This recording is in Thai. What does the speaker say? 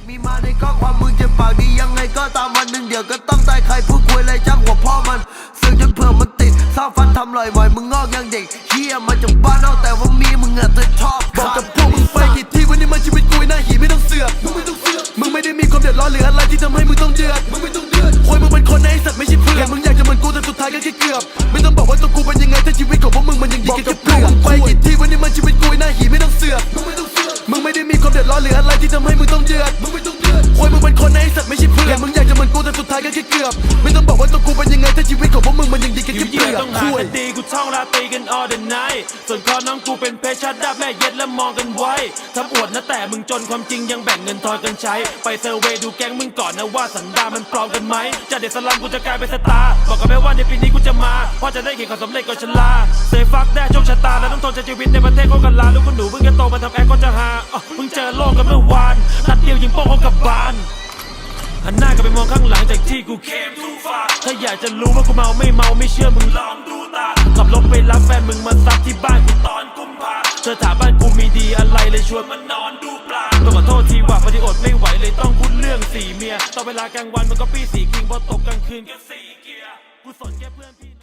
กมีมาในข้อความมึงจะปากดียังไงก็ตามวันหนึ่งเดี๋ยวก็ต้องตายใครพูดคุยอะไรจ้างหัวพ่อมันสึกจนเผื่อมันติดสร้างฟันทำลอยบ่อยมึงงอกยังเด็กเฮียมาจากบ้านเอาแต่ว่ามีมึงอะเธอชอบบอกกับพวกมึงไปกี่ที่วันนี้มันชีวิตกูไอ้หน้าหีไม่ต้องเสือกมึงไม่ต้องเสือกมึงไม่ได้มีความเดือดร้อนหรืออะไรที่ทำให้มึงต้องเดือดมึงไม่ต้องเดือดควยมึงเป็นคนในะไอ้สัตว์ไม่ใช่เพื่อนมึงอยากจะเหมือนกูแต่สุดท้ายก็แค่เกือบ ไม่ต้องบอกว่าตัวกูเป็นยังไง ดือดร้อนหรืออะไรที่ทำให้มึงต้องเดือดมึงไม่ต้องเดือดควยมึงเป็นคนในะไอ้สัตว์ไม่ใช่เพื่อนมึงอยากจะเหมือนกูแต่สุดท้ายก็แค่เกือบ ไม่ต้องบอก วิตของพวกมึงมันยังดีแค่อยู่เปลือกต้องหาคุยดีกูท่องราตรีกัน all the night ส่วนคอน้องกูเป็นเพชรชัดดับแม่เย็ดและมองกันไว้ทำอวดนะแต่มึงจนความจริงยังแบ่งเงินทอยกันใช้ ไปเซอร์เวย์ดูแก๊งมึงก่อนนะว่าสันดามันปลอมกันไหมจากเด็กสลัมกูจะกลายเป็นสตาร์บอกกับแม่ว่าในปีนี้กูจะมาเพราะจะได้เห็นความสำเร็จก่อนชลาเซฟักแด้โชคชะตาแล้วต้องทนใช้ชีวิตในประเทศโคกันลาลูกคุณหนูเพิ่งจะโตมาทำแอร์ก็จะหาเพิ่งเจอโลกกันเมื่อวานนัดเดียวยิงโป้งเขากลับบานหันหน้ากลับไปมองข้างหลังจากที่กูเคมทูฟาถ้า อยากจะรู้ว่ากูเมาไม่เมาไม่เชื่อมึงลองดูตาขับรถไปรับแฟนมึงมาซักที่บ้านกูตอนกุมภาเธอถามบ้านกูมีดีอะไรเลยชวนมานอนดูปลาต้องขอโทษทีว่าพอดีอดไม่ไหวเลยต้องพูดเรื่องสี่เมียตอนเวลากลางวันมันก็ปี้สี่คิงพอตกกลางคืนก็สี่เกียร์กูสนแค่เพื่อนพี่